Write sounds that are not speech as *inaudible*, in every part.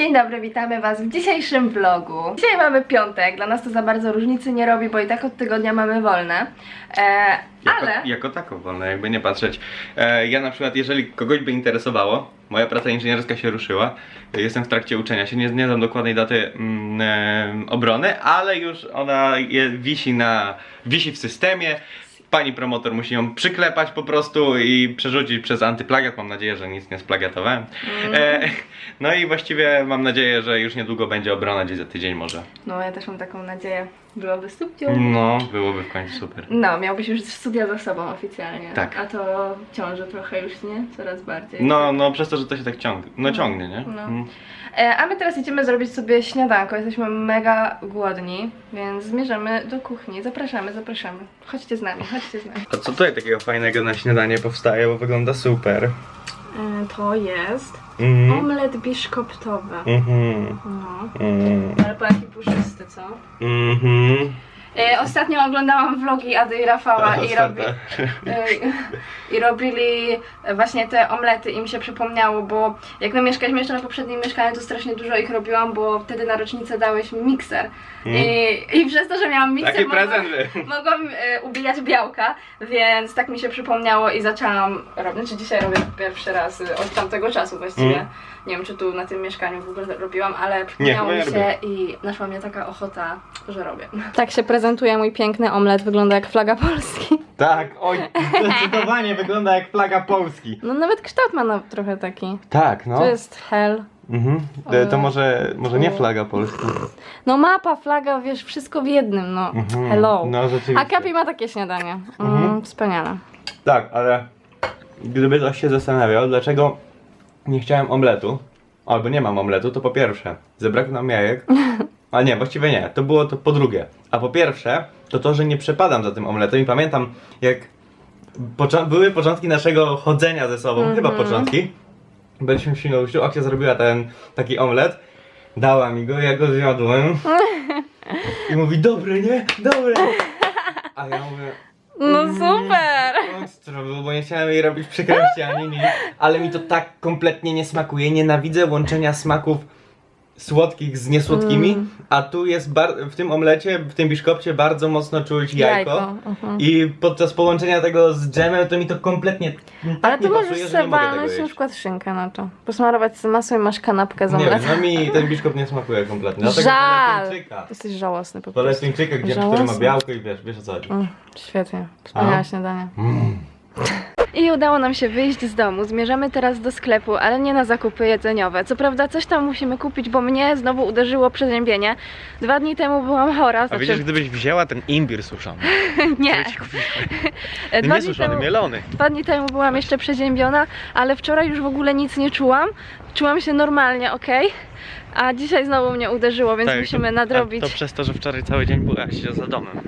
Dzień dobry, witamy Was w dzisiejszym vlogu. Dzisiaj mamy piątek, dla nas to za bardzo różnicy nie robi, bo i tak od tygodnia mamy wolne. E, Jako, ale jako tako wolne, jakby nie patrzeć. E, ja na przykład, jeżeli kogoś by interesowało, moja praca inżynierska się ruszyła, jestem w trakcie uczenia się, nie, nie znam dokładnej daty mm, e, obrony, ale już ona je, wisi, na, wisi w systemie. Pani promotor musi ją przyklepać po prostu i przerzucić przez antyplagiat. Mam nadzieję, że nic nie splagiatowałem. E, *laughs* no i właściwie mam nadzieję, że już niedługo będzie obrona, gdzieś za tydzień może. no ja też mam taką nadzieję, byłoby super. No, byłoby w końcu super. No, miałbyś już studia za sobą oficjalnie. Tak. A to ciąży trochę już, nie? Coraz bardziej. No, no przez to, że to się tak ciągnie, no ciągnie, nie? No. Mm. E, a my teraz idziemy zrobić sobie śniadanko. Jesteśmy mega głodni, więc zmierzamy do kuchni. Zapraszamy, zapraszamy. Chodźcie z nami, chodźcie z nami. A co tutaj takiego fajnego na śniadanie powstaje, bo wygląda super. E, to jest Mhm. omlet biszkoptowy. Mhm. No. Mhm. Ale po jaki puszysty, co? Mhm. E, ostatnio oglądałam vlogi Ady i Rafała i, robi, e, i robili właśnie te omlety i mi się przypomniało, bo jak my mieszkaliśmy jeszcze na poprzednim mieszkaniu, to strasznie dużo ich robiłam, bo wtedy na rocznicę dałeś mi mikser. I, I przez to, że miałam mikser, Taki mogłam, *laughs* mogłam e, ubijać białka, więc tak mi się przypomniało i zaczęłam robić. Znaczy dzisiaj robię pierwszy raz e, od tamtego czasu właściwie. Mm. Nie wiem, czy tu na tym mieszkaniu w ogóle robiłam, ale przypomniało chyba mi się i naszła mnie taka ochota, że robię. *laughs* Tak się prezentuje mój piękny omlet, wygląda jak flaga Polski. *laughs* Tak, oj, zdecydowanie wygląda jak flaga Polski. No nawet kształt ma no, trochę taki. Tak, no. To jest hell. Mhm. E, To może, może nie flaga Polski. No mapa, flaga, wiesz, wszystko w jednym, no. Mhm. Hello. No rzeczywiście. A Kapi ma takie śniadanie. Mm, Mhm. Wspaniale. Tak, ale gdyby ktoś się zastanawiał, dlaczego nie chciałem omletu, albo nie mam omletu, to po pierwsze, zabrakło nam jajek. *laughs* A nie, właściwie nie, to było to po drugie. A po pierwsze, to to, że nie przepadam za tym omletem i pamiętam, jak poczo- były początki naszego chodzenia ze sobą, chyba początki. Byliśmy w Świnoujściu, Akcja zrobiła ten taki omlet, dała mi go, ja go zjadłem. *laughs* I mówi, dobry, nie? Dobry. *laughs* A ja mówię, No super! Było, bo nie chciałem jej robić przykrości ani nic, ale mi to tak kompletnie nie smakuje. Nienawidzę łączenia smaków słodkich z niesłodkimi, Mm. a tu jest bar- w tym omlecie, w tym biszkopcie bardzo mocno czuć jajko. mhm. I podczas połączenia tego z dżemem to mi to kompletnie tak Ale nie ty pasuje, możesz nie sobie mogę tego walnąć na jeść. przykład szynkę na to. Posmarować z masą i masz kanapkę z Nie wiem, omletem. no mi ten biszkop nie smakuje kompletnie. Dlatego Żal! wolę Tuńczyka. Jesteś żałosny po Wolę prostu. tuńczyka, gdzie, który ma białko i wiesz, wiesz o co chodzi. Mm, świetnie. Wspaniałe A? śniadanie. Mm. I udało nam się wyjść z domu. Zmierzamy teraz do sklepu, ale nie na zakupy jedzeniowe. Co prawda coś tam musimy kupić, bo mnie znowu uderzyło przeziębienie. Dwa dni temu byłam chora. A Znaczy, widzisz, gdybyś wzięła ten imbir suszony. *laughs* nie. *laughs* Dwa Nie dni, suszony, temu, mielony. dwa dni temu byłam jeszcze przeziębiona, ale wczoraj już w ogóle nic nie czułam. Czułam się normalnie, ok? A dzisiaj znowu mnie uderzyło, więc musimy Tak, a nadrobić. To przez to, że wczoraj cały dzień byłaś za domem.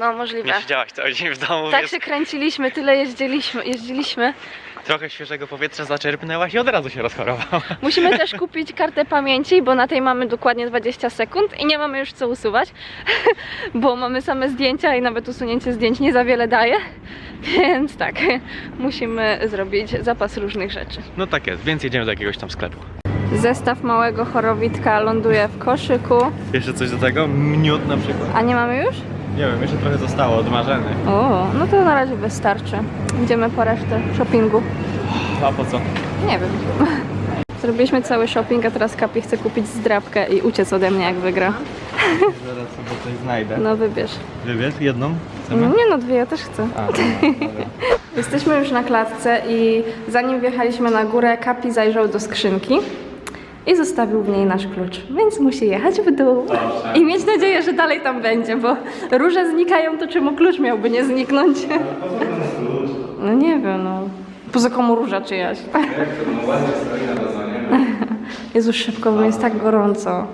No możliwe. Nie siedziałaś cały dzień w domu, Tak więc się kręciliśmy, tyle jeździliśmy, jeździliśmy. trochę świeżego powietrza zaczerpnęłaś i od razu się rozchorowała. Musimy też *laughs* kupić kartę pamięci, bo na tej mamy dokładnie 20 sekund i nie mamy już co usuwać, *laughs* bo mamy same zdjęcia i nawet usunięcie zdjęć nie za wiele daje. *laughs* Więc tak, musimy zrobić zapas różnych rzeczy. No tak jest, więc jedziemy do jakiegoś tam sklepu. Zestaw małego chorowitka ląduje w koszyku. Jeszcze coś do tego? Miód na przykład? A nie mamy już? Nie wiem, jeszcze trochę zostało odmarzeny. O, no to na razie wystarczy. Idziemy po resztę shoppingu. A po co? Nie wiem. *laughs* Zrobiliśmy cały shopping, a teraz Kapi chce kupić zdrabkę i uciec ode mnie jak wygra. *laughs* Zaraz sobie coś znajdę. No wybierz. Wybierz jedną? No nie no, dwie ja też chcę. A, dobra. *laughs* Jesteśmy już na klatce i zanim wjechaliśmy na górę, Kapi zajrzał do skrzynki i zostawił w niej nasz klucz, więc musi jechać w dół i mieć nadzieję, że dalej tam będzie, bo róże znikają, to czemu klucz miałby nie zniknąć? No nie wiem, no. Poza komu róża czyjaś. *laughs* Jezu, szybko, bo jest tak gorąco.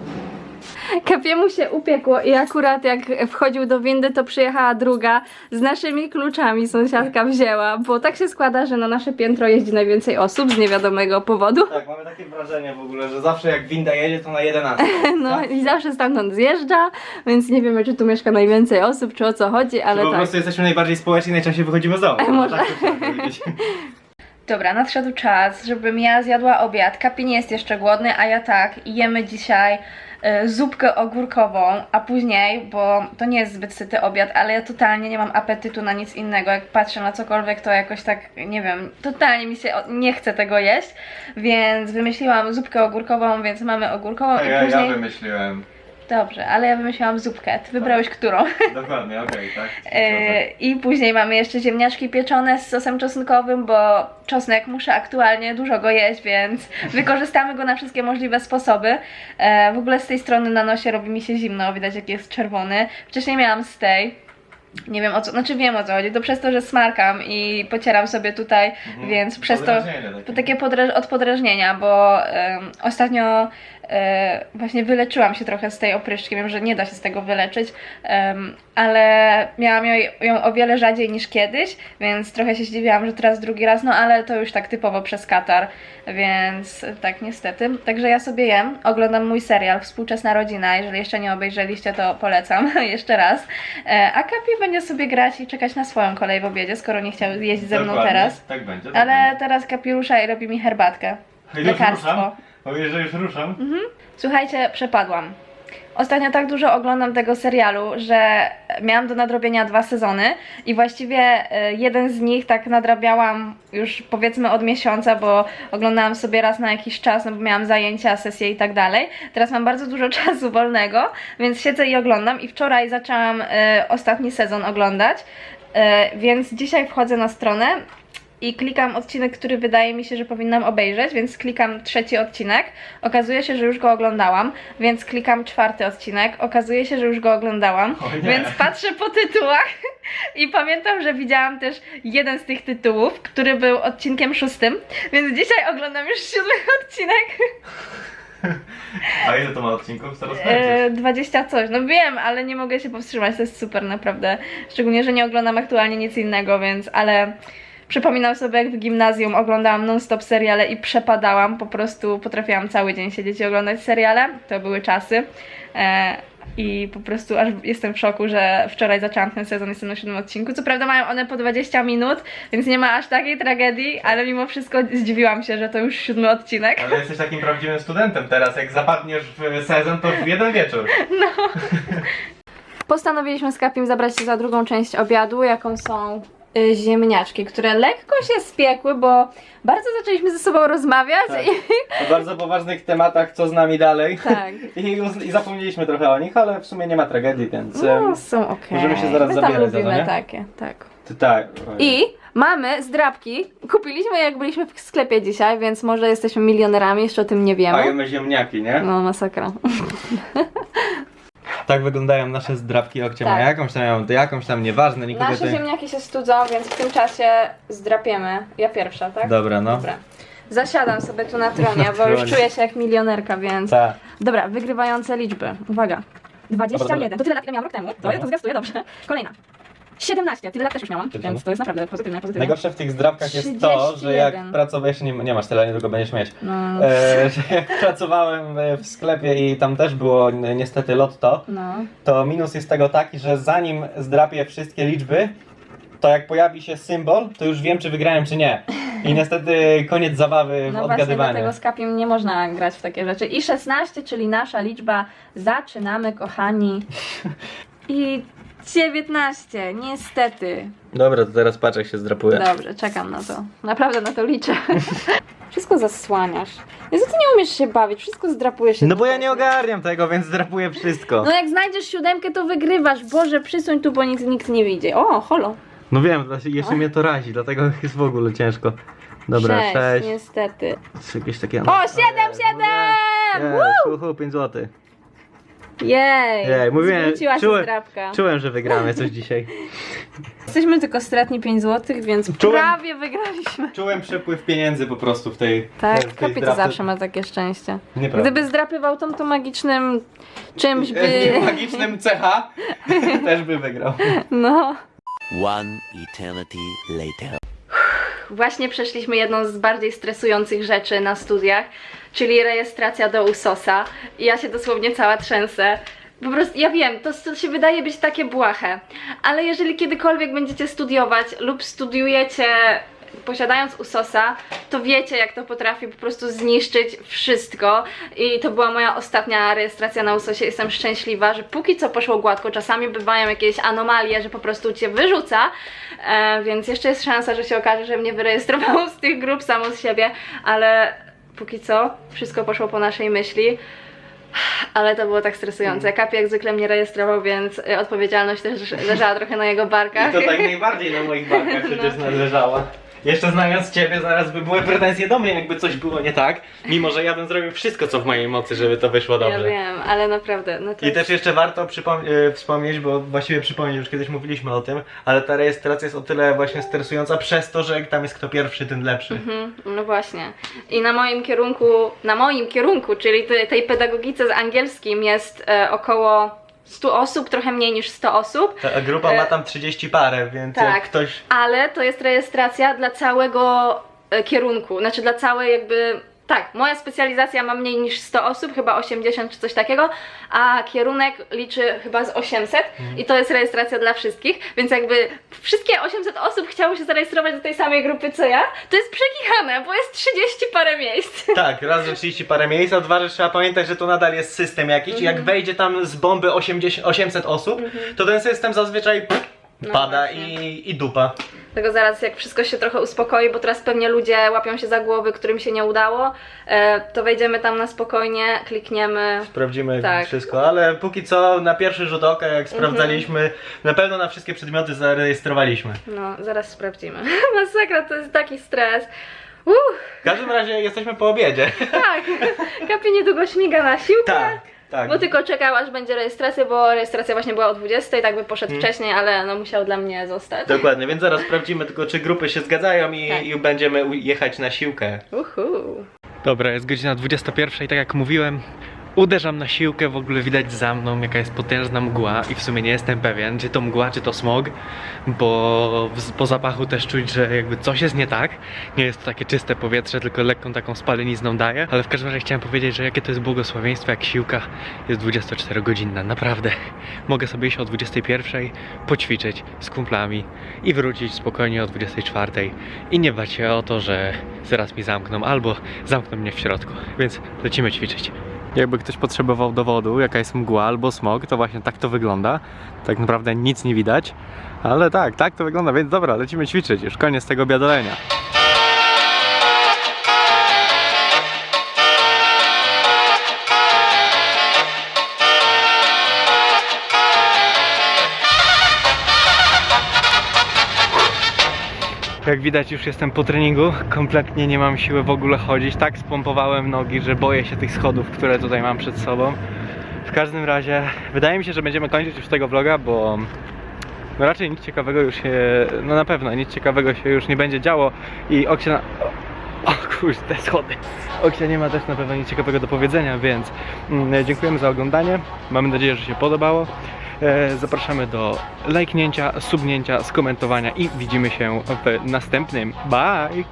Kapiemu się upiekło i akurat jak wchodził do windy, to przyjechała druga z naszymi kluczami sąsiadka wzięła, bo tak się składa, że na nasze piętro jeździ najwięcej osób z niewiadomego powodu. Tak, mamy takie wrażenie w ogóle, że zawsze jak winda jedzie, to na 11. *laughs* No i zawsze stamtąd zjeżdża, więc nie wiemy, czy tu mieszka najwięcej osób, czy o co chodzi, ale po tak. prostu jesteśmy najbardziej społeczni i najczęściej wychodzimy z domu. Może. Tak. *laughs* Dobra, nadszedł czas, żebym ja zjadła obiad. Kapi nie jest jeszcze głodny, a ja tak. I jemy dzisiaj e, zupkę ogórkową, a później, bo to nie jest zbyt syty obiad, ale ja totalnie nie mam apetytu na nic innego. Jak patrzę na cokolwiek, to jakoś tak, nie wiem, totalnie mi się nie chce tego jeść, więc wymyśliłam zupkę ogórkową, więc mamy ogórkową i później... wymyśliłem. Dobrze, ale ja wymyśliłam zupkę. Ty wybrałeś którą? *laughs* Dokładnie, okej, tak. *laughs* E, I później mamy jeszcze ziemniaczki pieczone z sosem czosnkowym, bo czosnek muszę aktualnie dużo go jeść, więc *laughs* wykorzystamy go na wszystkie możliwe sposoby. E, w ogóle z tej strony na nosie robi mi się zimno, widać jak jest czerwony. Wcześniej miałam stay. Nie wiem o co, znaczy wiem o co chodzi, to przez to, że smarkam i pocieram sobie tutaj, więc przez to to takie. podra- od podrażnienia, bo em, ostatnio e, właśnie wyleczyłam się trochę z tej opryszczki. Wiem, że nie da się z tego wyleczyć, em, ale miałam ją, ją o wiele rzadziej niż kiedyś, więc trochę się zdziwiłam, że teraz drugi raz, no ale to już tak typowo przez katar, więc tak niestety. Także ja sobie jem, oglądam mój serial Współczesna Rodzina. Jeżeli jeszcze nie obejrzeliście, to polecam *laughs* jeszcze raz. E, a Kapi będzie sobie grać i czekać na swoją kolej w obiedzie, skoro nie chciał jeść ze mną teraz. Tak będzie. Ale teraz kapilusza i robi mi herbatkę. Lekarstwo. Powiedz, że już ruszam. Słuchajcie, przepadłam. Ostatnio tak dużo oglądam tego serialu, że miałam do nadrobienia dwa sezony i właściwie e, jeden z nich tak nadrabiałam już powiedzmy od miesiąca, bo oglądałam sobie raz na jakiś czas, no bo miałam zajęcia, sesje i tak dalej. Teraz mam bardzo dużo *laughs* czasu wolnego, więc siedzę i oglądam i wczoraj zaczęłam e, ostatni sezon oglądać, e, więc dzisiaj wchodzę na stronę i klikam odcinek, który wydaje mi się, że powinnam obejrzeć, więc klikam trzeci odcinek. Okazuje się, że już go oglądałam, więc klikam czwarty odcinek. Okazuje się, że już go oglądałam, więc patrzę po tytułach i pamiętam, że widziałam też jeden z tych tytułów, który był odcinkiem szóstym, więc dzisiaj oglądam już siódmy *laughs* odcinek. A ile to ma odcinków? Zaraz E, 20 coś, no wiem, ale nie mogę się powstrzymać, to jest super naprawdę. Szczególnie, że nie oglądam aktualnie nic innego, więc ale przypominam sobie jak w gimnazjum oglądałam non-stop seriale i przepadałam, po prostu potrafiłam cały dzień siedzieć i oglądać seriale, to były czasy. E, i po prostu aż jestem w szoku, że wczoraj zaczęłam ten sezon, jestem na siódmym odcinku. Co prawda mają one po 20 minut, więc nie ma aż takiej tragedii, ale mimo wszystko zdziwiłam się, że to już siódmy odcinek. Ale jesteś takim prawdziwym studentem teraz, jak zapadniesz w sezon, to w jeden wieczór. *laughs* *laughs* Postanowiliśmy z Kapim zabrać się za drugą część obiadu, jaką są ziemniaczki, które lekko się spiekły, bo bardzo zaczęliśmy ze sobą rozmawiać Tak. i O bardzo poważnych tematach, co z nami dalej. tak. *laughs* I, I zapomnieliśmy trochę o nich, ale w sumie nie ma tragedii, więc... No, są okej. możemy się zaraz My tam zabierać za to, lubimy nie? takie, tak. to tak. I mamy zdrabki. Kupiliśmy je, jak byliśmy w sklepie dzisiaj, więc może jesteśmy milionerami, jeszcze o tym nie wiemy. jemy ziemniaki, nie? No, masakra. *laughs* Tak wyglądają nasze zdrabki okcie Tak. ma jakąś tam, jakąś tam, nieważne, nikogo Nasze tutaj... ziemniaki się studzą, więc w tym czasie zdrapiemy. Ja pierwsza, tak? Dobra, no. Dobra. Zasiadam sobie tu na tronie, bo już tronie. czuję się jak milionerka, więc... Tak. Dobra, wygrywające liczby. Uwaga. 21. dobra. To tyle lat, ile miałam rok temu. To, to zwiastuję dobrze. Kolejna. 17. Tyle lat też już miałam, więc to jest naprawdę pozytywne, pozytywne. Najgorsze w tych zdrabkach jest to, że jak 31. pracowałeś, nie, nie masz tyle, niedługo będziesz mieć. No, E, *laughs* że jak pracowałem e, w sklepie i tam też było niestety lotto, no. to minus jest tego taki, że zanim zdrapię wszystkie liczby, to jak pojawi się symbol, to już wiem, czy wygrałem, czy nie. I niestety koniec zabawy w No właśnie odgadywanie. dlatego z kapiem nie można grać w takie rzeczy. I 16, czyli nasza liczba. Zaczynamy, kochani. *laughs* I 19, niestety. Dobra, to teraz patrz jak się zdrapuje. Dobrze, czekam na to. Naprawdę na to liczę. *laughs* Wszystko zasłaniasz. Jezu, ty nie umiesz się bawić, wszystko zdrapujesz. No bo ja nie ogarniam tego, więc zdrapuję wszystko. No jak znajdziesz siódemkę, to wygrywasz. Boże, przysuń tu, bo nic, nikt nie wyjdzie. O, holo. No wiem, właśnie jeszcze mnie to razi, dlatego jest w ogóle ciężko. Dobra, Sześć, 6. niestety. Jakieś takie... O, siedem, siedem! Uhu, 5 zł. Jej, Jej, mówiłem, zwróciła się czułem, zdrabka. czułem, że wygramy coś dzisiaj. *laughs* Jesteśmy tylko stratni 5 zł, więc Czułem- prawie wygraliśmy. Czułem przepływ pieniędzy po prostu w tej Tak, w tej Kapi to zdrapce. zawsze ma takie szczęście. Nieprawda. Gdyby zdrapywał tą to magicznym czymś by... *laughs* Magicznym CH *laughs* też by wygrał. No. One eternity later. Właśnie przeszliśmy jedną z bardziej stresujących rzeczy na studiach, czyli rejestracja do USOSa. I ja się dosłownie cała trzęsę. Po prostu, ja wiem, to, to się wydaje być takie błahe, ale jeżeli kiedykolwiek będziecie studiować lub studiujecie posiadając Usosa, to wiecie jak to potrafi po prostu zniszczyć wszystko i to była moja ostatnia rejestracja na Usosie. Jestem szczęśliwa, że póki co poszło gładko. Czasami bywają jakieś anomalie, że po prostu cię wyrzuca, e, więc jeszcze jest szansa, że się okaże, że mnie wyrejestrowało z tych grup samo z siebie, ale póki co wszystko poszło po naszej myśli. Ale to było tak stresujące. Kapi jak zwykle mnie rejestrował, więc y, odpowiedzialność też leżała trochę na jego barkach. I to tak najbardziej na moich barkach przecież *laughs* należała. Jeszcze znając ciebie, zaraz by były pretensje do mnie, jakby coś było nie tak. Mimo, że ja bym zrobił wszystko, co w mojej mocy, żeby to wyszło Ja dobrze. wiem, ale naprawdę, no to I też jeszcze warto przypom- e, wspomnieć, bo właściwie przypomnieć, już kiedyś mówiliśmy o tym, ale ta rejestracja jest o tyle właśnie stresująca przez to, że jak tam jest kto pierwszy, ten lepszy. Mhm, no właśnie. I na moim kierunku, na moim kierunku, czyli te- tej pedagogice z angielskim jest e, około 100 osób, trochę mniej niż 100 osób. Ta grupa ma tam 30 parę, więc jak Tak. ktoś... Ale to jest rejestracja dla całego e, kierunku, znaczy dla całej jakby. Tak, moja specjalizacja ma mniej niż 100 osób, chyba 80 czy coś takiego, a kierunek liczy chyba z 800 i to jest rejestracja dla wszystkich, więc jakby wszystkie 800 osób chciało się zarejestrować do tej samej grupy co ja, to jest przekichane, bo jest 30 parę miejsc. *laughs* Tak, raz, że 30 parę miejsc, a dwa, że trzeba pamiętać, że to nadal jest system jakiś i Mhm. jak wejdzie tam z bomby 80, 800 osób, to ten system zazwyczaj No pada i, i dupa. Tego zaraz jak wszystko się trochę uspokoi, bo teraz pewnie ludzie łapią się za głowy, którym się nie udało, e, to wejdziemy tam na spokojnie, klikniemy. Sprawdzimy Tak. wszystko, ale póki co na pierwszy rzut oka, jak sprawdzaliśmy, na pewno na wszystkie przedmioty zarejestrowaliśmy. No, zaraz sprawdzimy. *laughs* Masakra, to jest taki stres. Uff, W każdym razie jesteśmy po obiedzie. tak. *laughs* Kapi niedługo śmiga na siłkę. tak, tak. Bo tylko czekał aż będzie rejestracja, bo rejestracja właśnie była o 20, tak by poszedł Hmm. wcześniej, ale no musiał dla mnie zostać. Dokładnie, więc zaraz sprawdzimy tylko, czy grupy się zgadzają i, Tak. i będziemy jechać na siłkę. Uhu. Dobra, jest godzina 21 i tak jak mówiłem, uderzam na siłkę, w ogóle widać za mną jaka jest potężna mgła i w sumie nie jestem pewien, czy to mgła, czy to smog, bo po zapachu też czuć, że jakby coś jest nie tak. Nie jest to takie czyste powietrze, tylko lekką taką spalenizną daje, ale w każdym razie chciałem powiedzieć, że jakie to jest błogosławieństwo, jak siłka jest 24-godzinna, naprawdę. Mogę sobie iść o 21, poćwiczyć z kumplami i wrócić spokojnie o 24 i nie bać się o to, że zaraz mi zamkną albo zamkną mnie w środku, więc lecimy ćwiczyć. Jakby ktoś potrzebował dowodu, jaka jest mgła albo smog, to właśnie tak to wygląda. Tak naprawdę nic nie widać, ale tak, tak to wygląda, więc dobra, lecimy ćwiczyć, już koniec tego biadolenia. Jak widać już jestem po treningu, kompletnie nie mam siły w ogóle chodzić. Tak spompowałem nogi, że boję się tych schodów, które tutaj mam przed sobą. W każdym razie wydaje mi się, że będziemy kończyć już tego vloga, bo no raczej nic ciekawego już się, no na pewno nic ciekawego się już nie będzie działo i Oksia. *laughs* O, kurde, te schody. Oksia nie ma też na pewno nic ciekawego do powiedzenia, więc mm, dziękujemy za oglądanie. Mamy nadzieję, że się podobało. E, Zapraszamy do lajknięcia, subnięcia, skomentowania i widzimy się w następnym. Bye!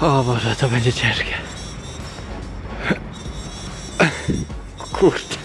O Boże, to będzie ciężkie. Kurde.